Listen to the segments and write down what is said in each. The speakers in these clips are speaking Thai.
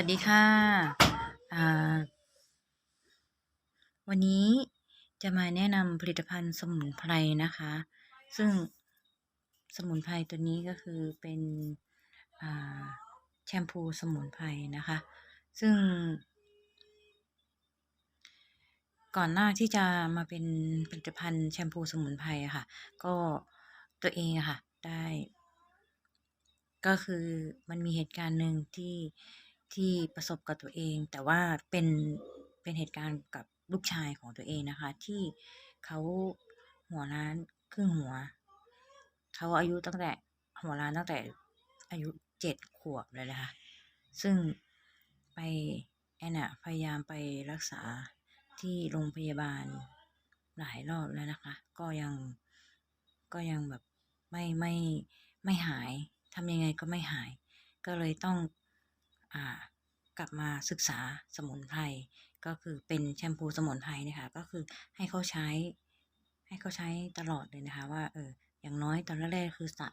วัสดีค่ะ วันนี้จะมาแนะนำผลิตภัณฑ์สมุนไพรนะคะ ซึ่งสมุนไพรตัวนี้ก็คือเป็นแชมพูสมุนไพรนะคะ ซึ่ง ก่อนหน้าที่จะมาเป็นผลิตภัณฑ์แชมพูสมุนไพรค่ะ ก็ตัวเองค่ะได้ ก็คือมันมีเหตุการณ์หนึ่งที่ ที่ประสบกับตัวเอง แต่ว่าเป็นเป็นเหตุการณ์กับลูกชายของตัวเองนะคะ ที่เขาหัวล้านครึ่งหัว เขาอายุตั้งแต่หัวล้านตั้งแต่อายุเจ็ดขวบเลยนะคะ ซึ่งไปแอนน่ะพยายามไปรักษาที่โรงพยาบาลหลายรอบแล้วนะคะ ก็ยังก็ยังแบบไม่ไม่ไม่หายทำยังไงก็ไม่หาย ก็เลยต้อง กลับมาศึกษาสมุนไพรก็คือเป็นแชมพูสมุนไพรเนะคะก็คือให้เขาใช้ ให้เขาใช้ตลอดเลยนะคะ ว่าเอออย่างน้อยตอนแรกๆคือสะ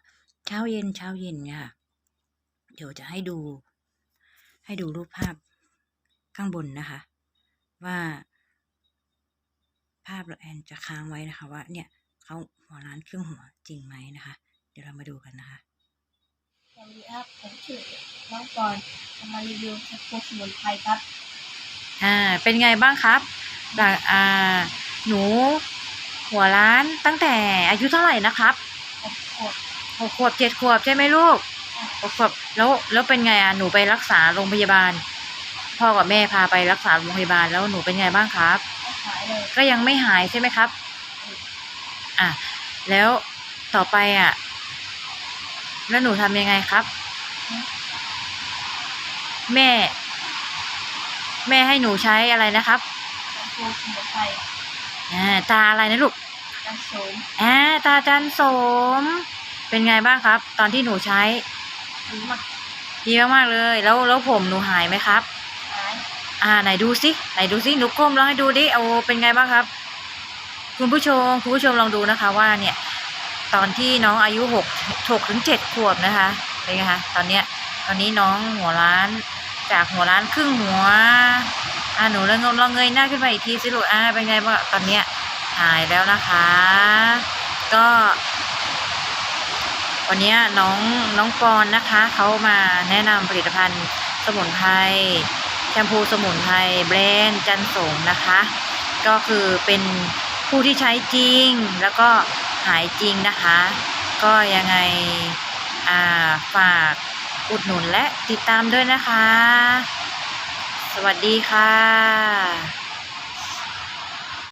เช้าเย็นเช้าเย็นเนี่ยค่ะเดี๋ยวจะให้ดู ให้ดูรูปภาพข้างบนนะคะ ว่า ภาพเราแอนจะค้างไว้นะคะว่าเนี่ยเขาหัวล้านเครึ่องหัวจริงไหมนะคะ เดี๋ยวเรามาดูกันนะคะ สวัสดีครับผมชื่อน้องกรณ์จะมารีวิวแชมพูสมุนไพรครับ อ่า เป็นไงบ้างครับหลังอ่า หนู หัวล้านตั้งแต่อายุเท่าไหร่นะครับผมขวดหกขวบเจ็ดขวบใช่ไหมลูกหกขวบแล้วแล้วเป็นไงอะหนูไปรักษาโรงพยาบาล พ่อกับแม่พาไปรักษาโรงพยาบาลแล้วหนูเป็นไงบ้างครับ ไม่ขายเลยก็ยังไม่หายใช่ไหมครับ อะ แล้วต่อไปอะ แล้วหนูทำยังไงครับ แม่ แม่ให้หนูใช้อะไรนะครับแชมพูสมุนไพรอ่าตาอะไรนะลูกกันโสมอ่าตาจันโสม เป็นไงบ้างครับ ตอนที่หนูใช้ดีมากดีมากๆเลย แล้วแล้วผมหนูหายไหมครับหายอ่าไหนดูสิไหนดูสิหนูก้มลองให้ดูดิเอาเป็นไงบ้างครับ คุณผู้ชมคุณผู้ชมลองดูนะคะ ว่าเนี่ย ตอนที่น้องอายุหกหกถึงเจ็ดขวบนะคะเป็นไงคะตอนเนี้ยตอนนี้น้องหัวล้าน จากหัวล้านครึ่งหัว อ่าหนูลองลองเงยหน้าขึ้นไปอีกทีสิลูกอ่าเป็นไงบ้างตอนเนี้ยหายแล้วนะคะ ก็ วันเนี้ยน้องน้องปอนนะคะเขามาแนะนำผลิตภัณฑ์สมุนไพรแชมพูสมุนไพรแบรนด์จันสงนะคะ ก็คือเป็นผู้ที่ใช้จริงแล้วก็หายจริงนะคะ ก็ยังไงอ่าฝาก อุดหนุนและติดตามด้วยนะคะ สวัสดีค่ะ